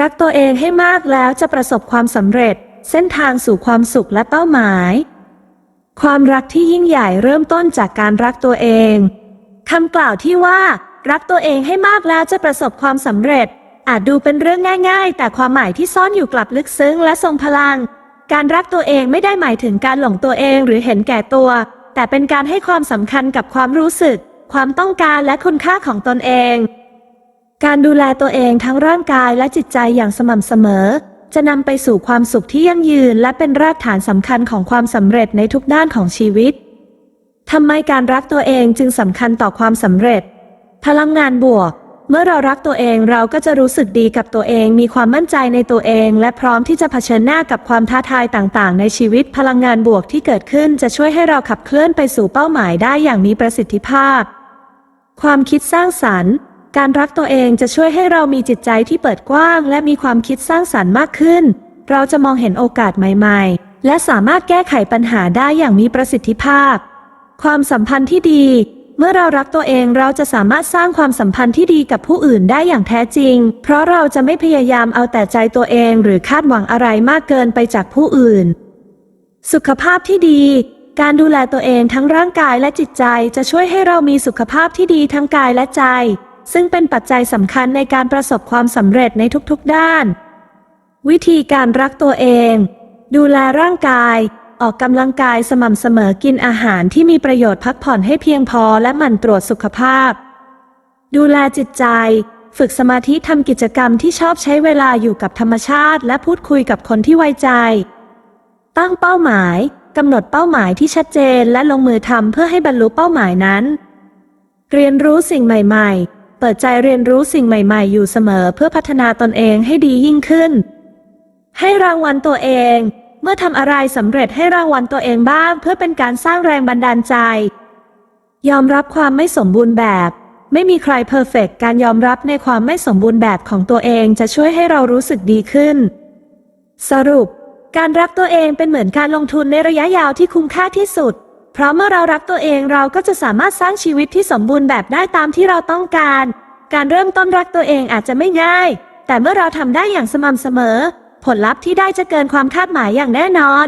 รักตัวเองให้มากแล้วจะประสบความสำเร็จ เส้นทางสู่ความสุขและเป้าหมาย ความรักที่ยิ่งใหญ่เริ่มต้นจากการรักตัวเองคำกล่าวที่ว่า รักตัวเองให้มากแล้วจะประสบความสำเร็จ อาจดูเป็นเรื่องง่าย ๆ แต่ความหมายที่ซ่อนอยู่กลับลึกซึ้งและทรงพลัง การรักตัวเองไม่ได้หมายถึงการหลงตัวเองหรือเห็นแก่ตัว แต่เป็นการให้ความสำคัญกับความรู้สึก ความต้องการและคุณค่าของตนเอง การดูแลตัวเองทั้งร่างกายและจิตใจอย่างสม่ำเสมอ จะนำไปสู่ความสุขที่ยั่งยืน และเป็นรากฐานสำคัญของความสำเร็จในทุกด้านของชีวิตทำไมการรักตัวเองจึงสำคัญต่อความสำเร็จ พลังงานบวก เมื่อเรารักตัวเองเราก็จะรู้สึกดีกับตัวเอง มีความมั่นใจในตัวเอง และพร้อมที่จะเผชิญหน้ากับความท้าทายต่างๆ ในชีวิต พลังงานบวกที่เกิดขึ้นจะช่วยให้เราขับเคลื่อนไปสู่เป้าหมายได้อย่างมีประสิทธิภาพ ความคิดสร้างสรรค์ การรักตัวเองจะช่วยให้เรามีจิตใจที่เปิดกว้าง และมีความคิดสร้างสรรค์มากขึ้น เราจะมองเห็นโอกาสใหม่ๆ และสามารถแก้ไขปัญหาได้อย่างมีประสิทธิภาพ ความสัมพันธ์ที่ดี เมื่อเรารักตัวเองเราจะสามารถสร้างความสัมพันธ์ที่ดีกับผู้อื่นได้อย่างแท้จริง เพราะเราจะไม่พยายามเอาแต่ใจตัวเอง หรือคาดหวังอะไรมากเกินไปจากผู้อื่น สุขภาพที่ดีการดูแลตัวเองทั้งร่างกายและจิตใจจะช่วยให้เรามีสุขภาพที่ดีทั้งกายและใจ ซึ่งเป็นปัจจัยสำคัญในการประสบความสำเร็จในทุกๆด้าน วิธีการรักตัวเอง ดูแลร่างกาย ออกกำลังกายสม่ำเสมอกินอาหารที่มีประโยชน์พักผ่อนให้เพียงพอและหมั่นตรวจสุขภาพ ดูแลจิตใจ ฝึกสมาธิทำกิจกรรมที่ชอบใช้เวลาอยู่กับธรรมชาติ และพูดคุยกับคนที่ไว้ใจ ตั้งเป้าหมายกำหนดเป้าหมายที่ชัดเจนและลงมือทำเพื่อให้บรรลุเป้าหมายนั้น เรียนรู้สิ่งใหม่ ๆ ปิดใจเรียนรู้สิ่งใหม่ ๆ อยู่เสมอเพื่อพัฒนาตนเองให้ดียิ่งขึ้น ให้รางวัลตัวเอง เมื่อทำอะไรสำเร็จให้รางวัลตัวเองบ้าง เพื่อเป็นการสร้างแรงบันดาลใจ ยอมรับความไม่สมบูรณ์แบบ ไม่มีใครเพอร์เฟกการยอมรับในความไม่สมบูรณ์แบบของตัวเองจะช่วยให้เรารู้สึกดีขึ้น สรุป การรักตัวเองเป็นเหมือนการลงทุนในระยะยาวที่คุ้มค่าที่สุดเพราะเมื่อเรารักตัวเองเราก็จะสามารถสร้างชีวิตที่สมบูรณ์แบบได้ตามที่เราต้องการ การเริ่มต้นรักตัวเองอาจจะไม่ง่าย แต่เมื่อเราทำได้อย่างสม่ำเสมอ ผลลัพธ์ที่ได้จะเกินความคาดหมายอย่างแน่นอน